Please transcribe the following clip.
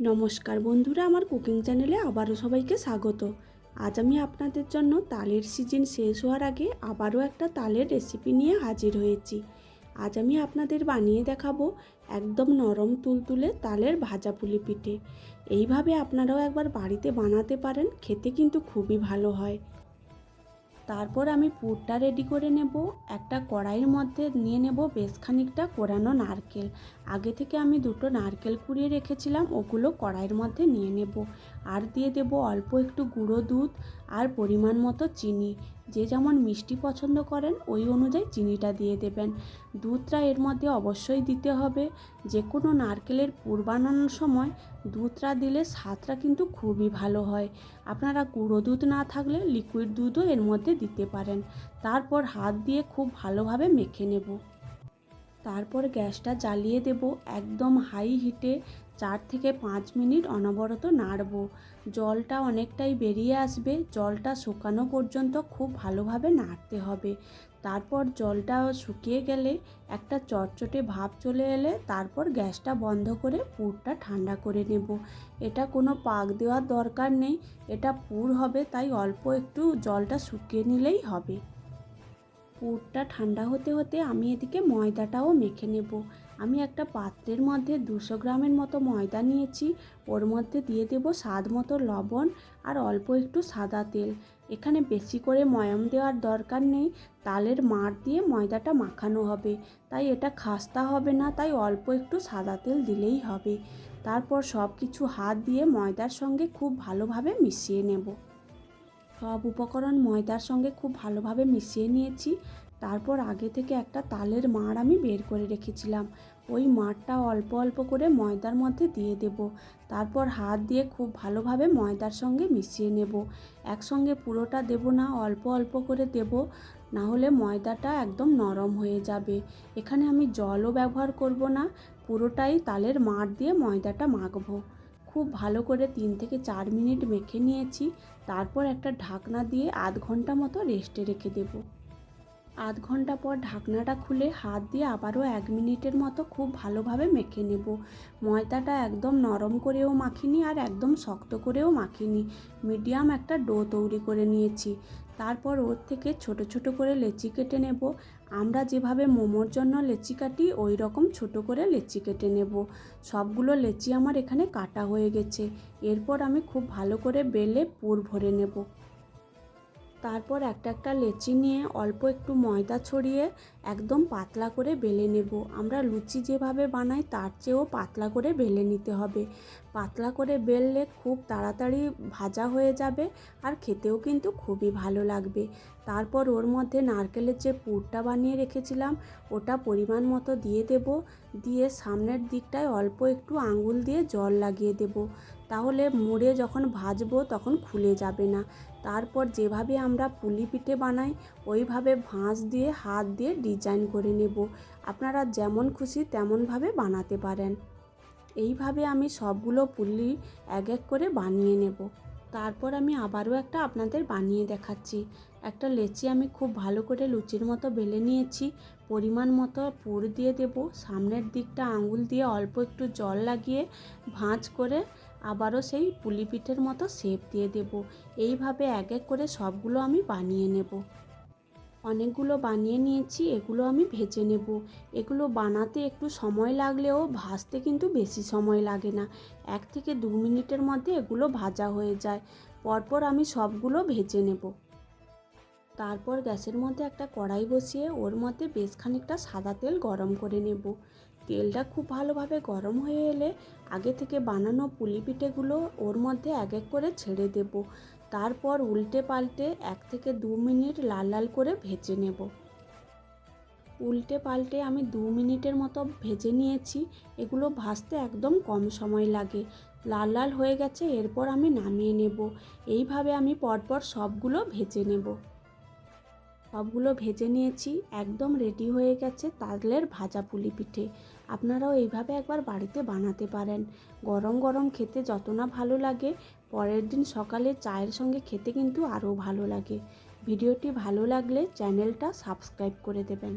নমস্কার বন্ধুরা, আমার কুকিং চ্যানেলে আবারও সবাইকে স্বাগত। আজ আমি আপনাদের জন্য তালের সিজন শেষ হওয়ার আগে আবারও একটা তালের রেসিপি নিয়ে হাজির হয়েছি। আজ আমি আপনাদের বানিয়ে দেখাবো একদম নরম তুলতুলে তালের ভাজা পুলি পিঠে। এইভাবে আপনারাও একবার বাড়িতে বানাতে পারেন, খেতে কিন্তু খুবই ভালো হয়। তারপর আমি পুরটা রেডি করে নেব। একটা কড়াইয়ের মধ্যে নিয়ে নেব বেশ খানিকটা কোরানো নারকেল। আগে থেকে আমি দুটো নারকেল কুড়িয়ে রেখেছিলাম, ওগুলো কড়াইয়ের মধ্যে নিয়ে নেব। আর দিয়ে দেব অল্প একটু গুঁড়ো দুধ আর পরিমাণ মতো চিনি। যে যেমন মিষ্টি পছন্দ করেন, ওই অনুযায়ী চিনিটা দিয়ে দেবেন। দুধটা এর মধ্যে অবশ্যই দিতে হবে। যে কোনো নারকেলের পুর বানানোর সময় দুধটা দিলে স্বাদটা কিন্তু খুবই ভালো হয়। আপনারা গুঁড়ো দুধ না থাকলে লিকুইড দুধও এর মধ্যে দিতে পারেন। তারপর হাত দিয়ে খুব ভালোভাবে মেখে নেব। তারপর গ্যাসটা জ্বালিয়ে দেব একদম হাই হিটে চার থেকে পাঁচ মিনিট অনবরত নাড়ব। জলটা অনেকটাই বেরিয়ে আসবে, জলটা শুকানো পর্যন্ত খুব ভালোভাবে নাড়তে হবে। তারপর জলটা শুকিয়ে গেলে একটা চটচটে ভাব চলে এলে তারপর গ্যাসটা বন্ধ করে পুরটা ঠান্ডা করে নেব। এটা কোনো পাক দেওয়ার দরকার নেই, এটা পুর হবে, তাই অল্প একটু জলটা শুকিয়ে নিলেই হবে। পুরটা ঠান্ডা হতে হতে আমি এদিকে ময়দাটাও মেখে নেব। আমি একটা পাত্রের মধ্যে দুশো গ্রামের মতো ময়দা নিয়েছি। ওর মধ্যে দিয়ে দেব স্বাদ মতো লবণ আর অল্প একটু সাদা তেল। এখানে বেশি করে ময়াম দেওয়ার দরকার নেই। তালের মাড় দিয়ে ময়দাটা মাখানো হবে। তাই এটা খাস্তা হবে না, তাই অল্প একটু সাদা তেল দিলেই হবে। তারপর সব কিছু হাত দিয়ে ময়দার সঙ্গে খুব ভালোভাবে মিশিয়ে নেব। সব উপকরণ ময়দার সঙ্গে খুব ভালোভাবে মিশিয়ে নিয়েছি। তারপর আগে থেকে একটা তালের মাড় আমি বের করে রেখেছিলাম। ওই মাড়টা অল্প অল্প করে ময়দার মধ্যে দিয়ে দেব। তারপর হাত দিয়ে খুব ভালোভাবে ময়দার সঙ্গে মিশিয়ে নেব। একসঙ্গে পুরোটা দেব না, অল্প অল্প করে দেব। না হলে ময়দাটা একদম নরম হয়ে যাবে। এখানে আমি জলও ব্যবহার করব না, পুরোটাই তালের মাড় দিয়ে ময়দাটা মাখবো। খুব ভালো করে তিন থেকে চার মিনিট মেখে নিয়েছি। তারপর একটা ঢাকনা দিয়ে আধ ঘণ্টা মতো রেস্টে রেখে দেব। আধ ঘণ্টা পর ঢাকনাটা খুলে হাত দিয়ে আবারও এক মিনিটের মতো খুব ভালোভাবে মেখে নেব। ময়দাটা একদম নরম করেও মাখিনি আর একদম শক্ত করেও মাখিনি। মিডিয়াম একটা ডো তৈরি করে নিয়েছি। তারপর ওর থেকে ছোট ছোট করে লেচি কেটে নেব। আমরা যেভাবে মোমোর জন্য লেচি কাটি, ওই রকম ছোট করে লেচি কেটে নেব। সবগুলো লেচি আমার এখানে কাটা হয়ে গেছে। এরপর আমি খুব ভালো করে বেলে পুর ভরে নেব। তারপর একটা একটা লেচি নিয়ে অল্প একটু ময়দা ছড়িয়ে একদম পাতলা করে বেলে নেব। আমরা লুচি যেভাবে বানাই, তার চেয়েও পাতলা করে বেলে নিতে হবে। পাতলা করে বেললে খুব তাড়াতাড়ি ভাজা হয়ে যাবে আর খেতেও কিন্তু খুবই ভালো লাগবে। তারপর ওর মধ্যে নারকেলের যে পুরটা বানিয়ে রেখেছিলাম, ওটা পরিমাণ মতো দিয়ে দেব। দিয়ে সামনের দিকটায় অল্প একটু আঙুল দিয়ে জল লাগিয়ে দেব। তাহলে মুড়ে যখন ভাজবো তখন খুলে যাবে না। তারপর যেভাবে আমরা পুলি পিঠে বানাই, ওইভাবে ভাঁজ দিয়ে, হাত দিয়ে ডিজাইন করে নেব। আপনারা যেমন খুশি তেমনভাবে বানাতে পারেন। এইভাবে আমি সবগুলো পুলি এক এক করে বানিয়ে নেব। তারপর আমি আবারও একটা আপনাদের বানিয়ে দেখাচ্ছি। একটা লেচি আমি খুব ভালো করে লুচির মতো বেলে নিয়েছি। পরিমাণ মতো পুর দিয়ে দেব। সামনের দিকটা আঙুল দিয়ে অল্প একটু জল লাগিয়ে ভাঁজ করে আবারও সেই পুলি পিঠের মতো শেপ দিয়ে দেব। এইভাবে এক এক করে সবগুলো আমি বানিয়ে নেব। অনেকগুলো বানিয়ে নিয়েছি, এগুলো আমি ভেজে নেব। এগুলো বানাতে একটু সময় লাগলেও ভাজতে কিন্তু বেশি সময় লাগে না। এক থেকে দু মিনিটের মধ্যে এগুলো ভাজা হয়ে যায়। পরপর আমি সবগুলো ভেজে নেব। তারপর গ্যাসের মধ্যে একটা কড়াই বসিয়ে ওর মধ্যে বেশ খানিকটা সাদা তেল গরম করে নেব। তেলটা খুব ভালোভাবে গরম হয়ে এলে আগে থেকে বানানো পুলি পিঠেগুলো ওর মধ্যে এক এক করে ছেড়ে দেব। তারপর উল্টে পাল্টে এক থেকে দু মিনিট লাল লাল করে ভেজে নেব। উল্টে পাল্টে আমি দু মিনিটের মতো ভেজে নিয়েছি, এগুলো ভাজতে একদম কম সময় লাগে। লাল লাল হয়ে গেছে, এরপর আমি নামিয়ে নেব। এইভাবে আমি পরপর সবগুলো ভেজে নেব। সবগুলো ভেজে নিয়েছি, একদম রেডি হয়ে গেছে তালের ভাজা পুলি পিঠে। আপনারাও এইভাবে একবার বাড়িতে বানাতে পারেন। গরম গরম খেতে যত না ভালো লাগে, পরের দিন সকালে চায়ের সঙ্গে খেতে কিন্তু আরও ভালো লাগে। ভিডিওটি ভালো লাগলে চ্যানেলটা সাবস্ক্রাইব করে দেবেন।